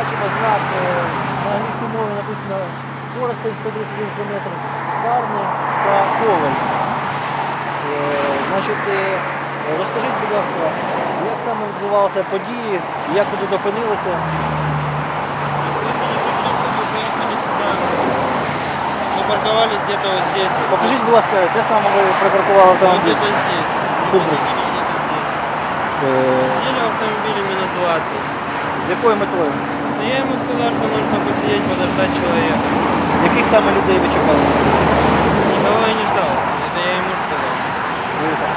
бачимо знак е, на англійській мові написано Коростень 131 км, Сарни та Ковальськ. Е, Значить, е, розкажіть, будь ласка, як саме відбувалися події, як ви тут опинилися? Мы подошли к черту, мы поехали сюда. Запарковались где-то вот здесь. вот. Покажіть, будь ласка, де саме ви припаркували Вот автомобіль? где-то здесь. Мы Тут. посидели где-то здесь. Е, Сидели в автомобиле минут 20. З якою метою? Но я ему сказал, что нужно посидеть, подождать человека. Яких саме людей ви чекали? Никого я не ждал. Это я ему сказал. Ви так.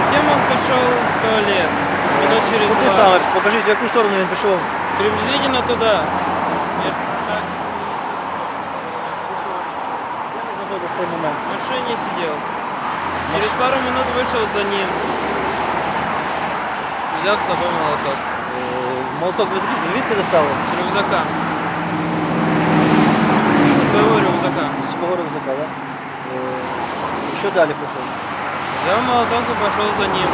Затем он пошел в туалет. Минут через Куди 20. саме? Покажіть, в яку сторону він пішов? Приблизительно туда. Я ж так Де ви знаходитесь в цей момент? в машине сидел. Через пару минут вышел за ним. Взял с собой молоток. Е, Молоток ви звід- звідки достали? С рюкзака. Со своего рюкзака. З свого рюкзака, так? Що далі пішло? Взял молоток и пошел за ним.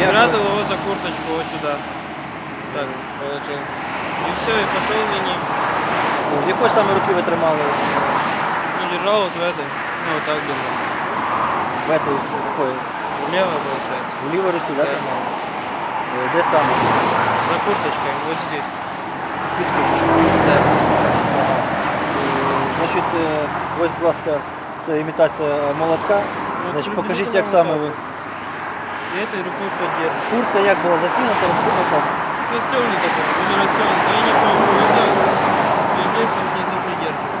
Я Спрятал его за курточку вот сюда. Так, положил. И все, и пошел за ним. В якої саме руки ви тримали Ну, держал вот в этой. Ну, вот так держал. в этой рукою? Лево, получается. В лівій руці, так? Да. тримали? Е, Де саме? За курточкой, вот здесь. Під курточкою. Да. Ага. Е, Значить, е, ось, будь ласка, це імітація молотка. Ну, Значить, покажіть, приблизительно як вот саме так ви. вот. И этой рукой поддерживаю. Куртка як була застігнута, розстігнута? Расстегнуто там, или расстегнуто, я не помню. Это и здесь он внизу придерживает.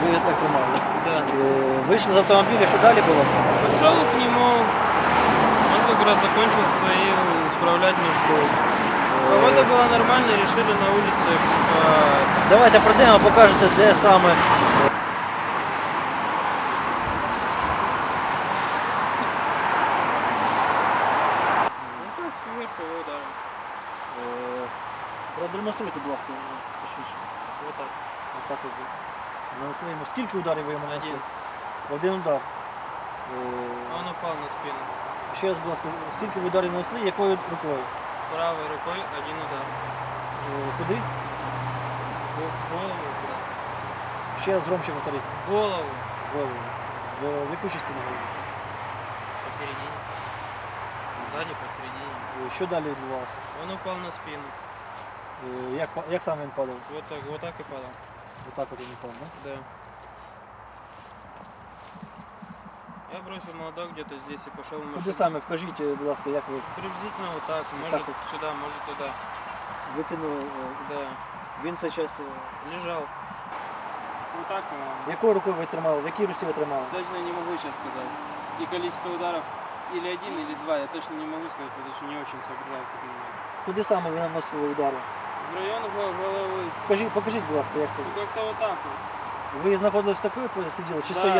Ви так тримали. Да. Е, Вийшли з автомобіля, що далі було? Пошел к нему, он как раз закончил свои справлять нужду. Погода была нормальная, решили на улице по- Давайте пройдемо, покажете, де саме. Ну так сверху его ударил. Е, Продемонструйте, будь ласка, точніше. Вот так. Отак от. Нанесли йому. Скільки ударів ви йому нанесли? Один. Один удар. Он Е, упал на спину. Ще раз, будь ласка, скільки ви ударів нанесли, якою рукою? Правой рукой один удар. Е, Куди? В голову. куда? Ще раз громче повторіть. В голову. В голову. В, в яку частину голови? Посередине. Сзади посередине. Е, Що далі відбувалося? Он упал на спину. Е, Як, па- як саме він падав? Вот так, вот так и падал. Отак от він упав, да? Да. Я бросил молоток где-то здесь и пошел в Куди машину. саме? Вкажіть, е, будь ласка, як ви Приблизительно вот так. Может вот. сюда, может туда. викинули. е, Да. Він цей час. е, Лежал. Ну так, по-моему. Якою рукою ви тримали? В якій руці ви тримали? Точно не могу сейчас сказать. И количество ударов или один, или два, я точно не могу сказать, потому что не очень соображаю в этот момент. Куди саме ви наносили удари? В район го- головы. Скажіть, покажіть, будь ласка, як це. Ну как-то вот так вот. Ви знаходились в такої позі сиділи? Чи Да. стояли?